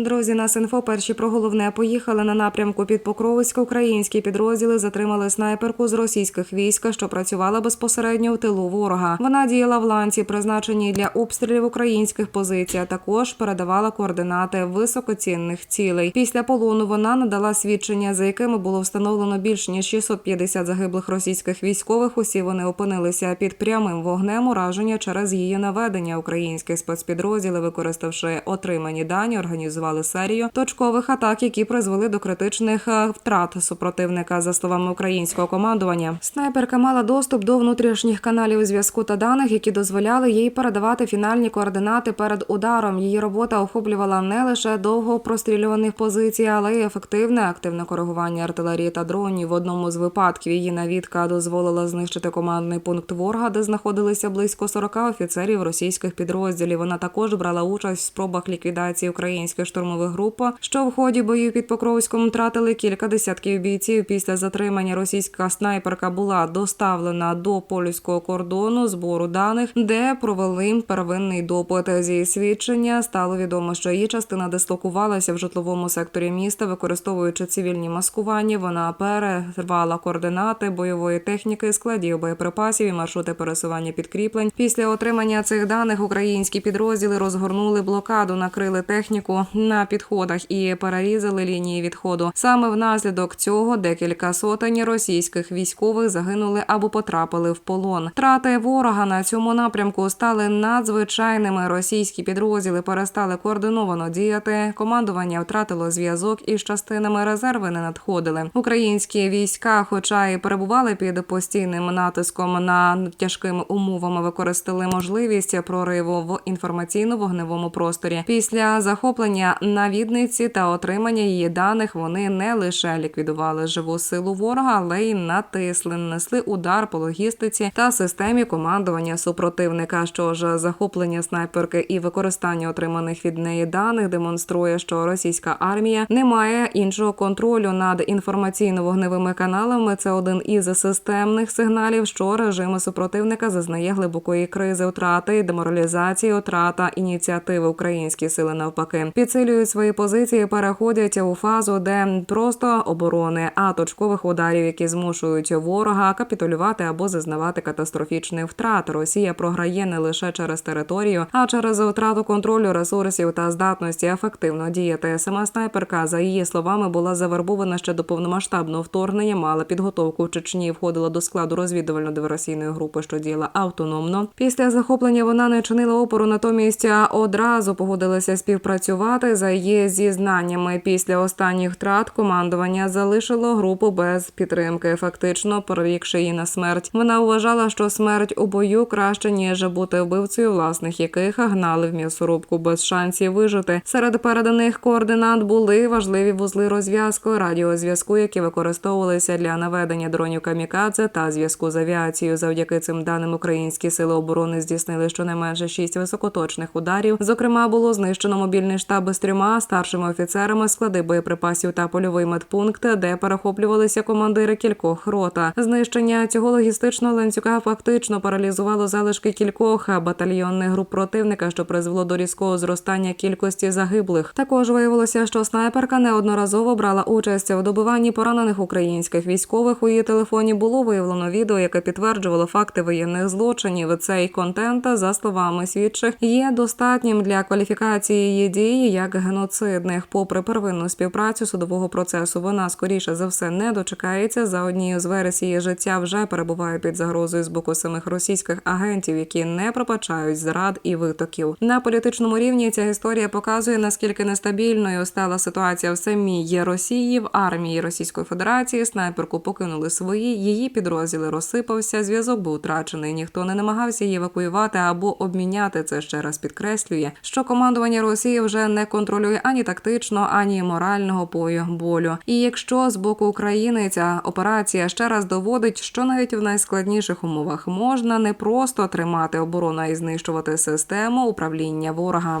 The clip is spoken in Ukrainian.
Друзі, нас інфо перші про головне поїхали на напрямку під Покровська. Українські підрозділи затримали снайперку з російських військ, що працювала безпосередньо в тилу ворога. Вона діяла в ланці, призначеній для обстрілів українських позицій. а Також передавала координати високоцінних цілей. Після полону вона надала свідчення, за якими було встановлено більш ніж 650 загиблих російських військових. Усі вони опинилися під прямим вогнем ураження через її наведення. Українські спецпідрозділи, використавши отримані дані, організували серію точкових атак, які призвели до критичних е, втрат супротивника. За словами українського командування, снайперка мала доступ до внутрішніх каналів зв'язку та даних, які дозволяли їй передавати фінальні координати перед ударом. Її робота охоплювала не лише довго прострілюваних позицій, але й ефективне активне коригування артилерії та дронів. В одному з випадків її навідка дозволила знищити командний пункт ворога, де знаходилися близько 40 офіцерів російських підрозділів. Вона також брала участь в спробах ліквідації українських штурмових груп, що в ході боїв під Покровськом втратили кілька десятків бійців. Після затримання російська снайперка була доставлена до польського кордону збору даних, де провели первинний допит. З її свідчення стало відомо, що її частина дислокувалася в житловому секторі міста, використовуючи цивільні маскування. Вона перервала координати бойової техніки, складів боєприпасів і маршрути пересування підкріплень. Після отримання цих даних українські підрозділи розгорнули блокаду, накрили техніку на підходах і перерізали лінії відходу. Саме внаслідок цього декілька сотень російських військових загинули або потрапили в полон. Втрати ворога на цьому напрямку стали надзвичайними. Російські підрозділи перестали координовано діяти. Командування втратило зв'язок із частинами резерви не надходили. Українські війська, хоча і перебували під постійним натиском на тяжкими умовами, використали можливість прориву в інформаційно-вогневому просторі. Після захоплення навідниці та отримання її даних вони не лише ліквідували живу силу ворога, але й натисли, нанесли удар по логістиці та системі командування супротивника. Що ж захоплення снайперки і використання отриманих від неї даних демонструє, що російська армія не має іншого контролю над інформаційно-вогневими каналами. Це один із системних сигналів, що режим супротивника зазнає глибокої кризи, втрати, деморалізації, втрата ініціативи. Українські сили навпаки підсилюють свої позиції, переходять у фазу, де просто оборони, а точкових ударів, які змушують ворога капітулювати або зазнавати катастрофічних втрат. Росія програє не лише через територію, а через втрату контролю ресурсів та здатності ефективно діяти. Сама снайперка, за її словами, була завербована ще до повномасштабного вторгнення, мала підготовку в Чечні, входила до складу розвідувально-диверсійної групи, що діяла автономно. Після захоплення вона не чинила опору, натомість одразу погодилася співпрацювати за її зізнаннями. Після останніх втрат командування залишило групу без підтримки, фактично прорікши її на смерть. Вона вважала, що смерть у бою краще ніж бути вбивцею, власних яких гнали в м'ясорубку без шансів вижити. Серед переданих координат були важливі вузли розв'язку радіозв'язку, які використовувалися для наведення дронів камікадзе та зв'язку з авіацією. Завдяки цим даним українські сили оборони здійснили щонайменше шість високоточних ударів. Зокрема, було знищено мобільний штаб з трьома старшими офіцерами, склади боєприпасів та польовий медпункт, де перехоплювалися командири кількох рота. Знищення цього логістичного ланцюга фактично паралізувало залишки кількох батальйонних груп противника, що призвело до різкого зростання кількості загиблих. Також виявилося, що снайперка неодноразово брала участь у добиванні поранених українських військових. У її телефоні було виявлено відео, яке підтверджувало факти воєнних злочинів. Цей контент, за словами свідчих, є достатнім для кваліфікації її дії як геноцидних. Попри первинну співпрацю судового процесу, вона скоріше за все не дочекається. За однією з версій її життя вже перебуває під загрозою з боку самих російських агентів, які не пробачають зрад і витоків. На політичному рівні ця історія показує наскільки нестабільною стала ситуація в самій Росії в армії Російської Федерації. Снайперку покинули свої. Її підрозділи розсипався. Зв'язок був втрачений. Ніхто не намагався її евакуювати або обміняти. Це ще раз підкреслює, що командування Росії вже не контролює ані тактично, ані морального пою болю. І якщо з боку України ця операція ще раз доводить, що навіть в найскладніших умовах можна не просто тримати оборону і знищувати систему управління ворога.